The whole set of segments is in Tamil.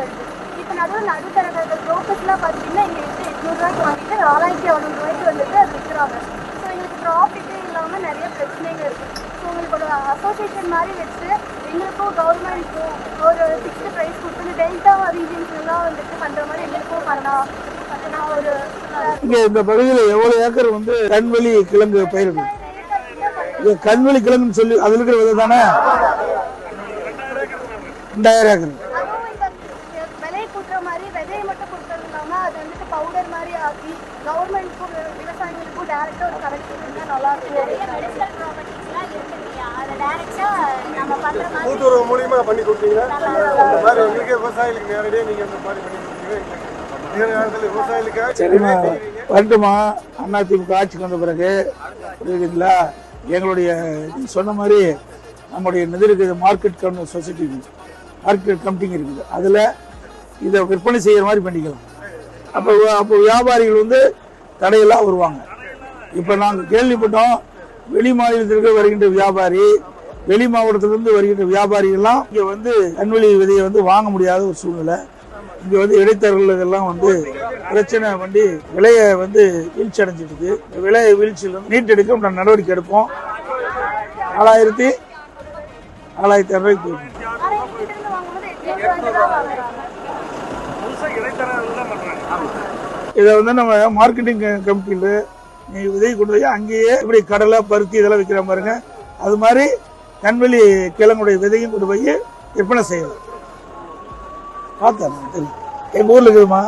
வருது. இப்போ நடுவில் நடுத்தரகர்கள் ப்ரோக்கர்ஸ்லாம் பார்த்தீங்கன்னா இங்கே வந்து எட்நூறுரூவாய்க்கு வாங்கிட்டு நாலாயிரத்தி அறுநூறு ரூபாய்க்கு வந்துட்டு அது விற்கிறாங்க. ஸோ எங்களுக்கு ப்ராஃபிட்டே இல்லாமல் நிறைய பிரச்சனைகள் இருக்குது ஸோ உங்களுக்கு ஒரு அசோசியேஷன் மாதிரி வச்சு எங்களுக்கும் கவர்மெண்ட்க்கும் ஒரு ஃபிக்ஸ்டு ப்ரைஸ் கொடுத்து இந்த டெல்டா ரீஜன்ஸ்லாம் வந்துட்டு பண்ணுற மாதிரி எங்களுக்கும் பண்ணலாம். நான் ஒரு இங்கே இந்த பகுதியில் எவ்வளோ ஏக்கர் வந்து கண்வெளி கிழங்கு பயிரிடும் இது கண்வெளி கிழங்குன்னு சொல்லி அதில் இருக்கிற விதை தானே? ரெண்டாயிரம் ஏக்கர் அதுவும் இந்த விலை கூட்டுற மாதிரி விதையை மட்டும் கொடுக்கறது இல்லாமல் அது வந்துட்டு ஆக்கி கவர்மெண்ட்க்கும் விவசாயிகளுக்கும் டேரெக்டாக ஒரு கரெக்ட் இருந்தால் நல்லா இருக்கும். நிறைய மெடிசனல் ப்ராப்பர்ட்டிஸ்லாம் இருக்கு இல்லையா அதை டேரெக்டாக நம்ம பண்ணுற மாதிரி கூட்டுறவு மூலியமா பண்ணி கொடுத்தீங்க அந்த மாதிரி எங்களுக்கே விவசாயிகளுக்கு நேரடியாக நீங்க அந்த மாதிரி பண்ணி கொடுத்தீங்க எங்களுக்கு நேர நேரத்தில் விவசாயிகளுக்காக சரிம்மா வரட்டுமா? அதிமுக ஆட்சிக்கு வந்த பிறகு புரியுதுங்களா? எங்களுடைய சொன்ன மாதிரி நம்முடைய நிதி இருக்குது மார்க்கெட் கம் சொசைட்டி மார்க்கெட் கமிட்டிங் இருக்குது. அதில் இதை விற்பனை செய்கிற மாதிரி பண்ணிக்கலாம். அப்போ அப்போ வியாபாரிகள் வந்து தடையெல்லாம் வருவாங்க. இப்போ நாங்கள் கேள்விப்பட்டோம் வெளி மாநிலத்திற்கு வருகின்ற வியாபாரி வெளி மாவட்டத்திலிருந்து வருகின்ற வியாபாரிகள்லாம் இங்கே வந்து கண்வெளி விதையை வந்து வாங்க முடியாத ஒரு சூழ்நிலை. இங்கே வந்து இடைத்தரகர்களுக்கெல்லாம் வந்து பிரச்சனை பண்ணி விலையை வந்து வீழ்ச்சி அடைஞ்சிட்டு இருக்கு விலை வீழ்ச்சியில் நீட் நீட்டெடுக்க நான் நடவடிக்கை எடுப்போம். நாலாயிரத்தி நாலாயிரத்தி இரநூறுக்கு இதை வந்து நம்ம மார்க்கெட்டிங் கமிட்டியில் நீ விதை கொண்டு போய் அங்கேயே இப்படி கடலை பருத்தி இதெல்லாம் விற்கிற பாருங்க. அது மாதிரி கண்வெளி கிழங்குடைய விதையும் கொண்டு போய் விற்பனை செய்யலாம். பார்த்தேன் நான் தெரியும் எங்க இருக்குதுமா?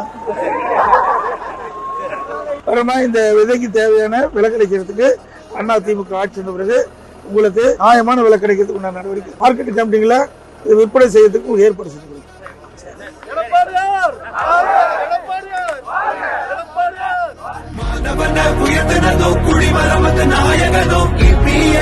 அப்புறமா இந்த விதைக்கு தேவையான விலை கிடைக்கிறதுக்கு அண்ணா திமுக ஆட்சி வந்த பிறகு உங்களுக்கு நியாயமான விலை கிடைக்கிறதுக்கு உண்டான நடவடிக்கை. மார்க்கெட் கம்பெனிகளை இது விற்பனை செய்யறதுக்கு உங்களுக்கு உயர்த்தினதோ குடிமரமத்து நாயகனோ இபிஎஸ் என்ற இரும்பு மனுஷனானே